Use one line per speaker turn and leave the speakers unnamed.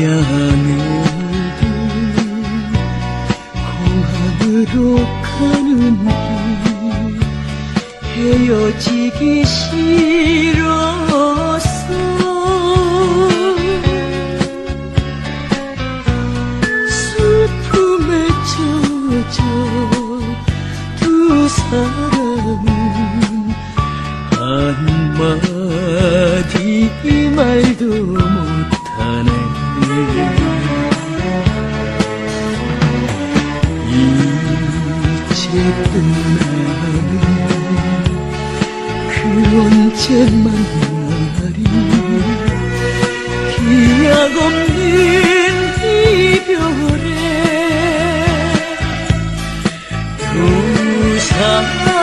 양해를 공항으로 가는 길 헤어지기 싫어서. 슬픔에 젖어 두 사람은 한마디 말도 그 언제 만날이 기약 없는 이별에 두 사람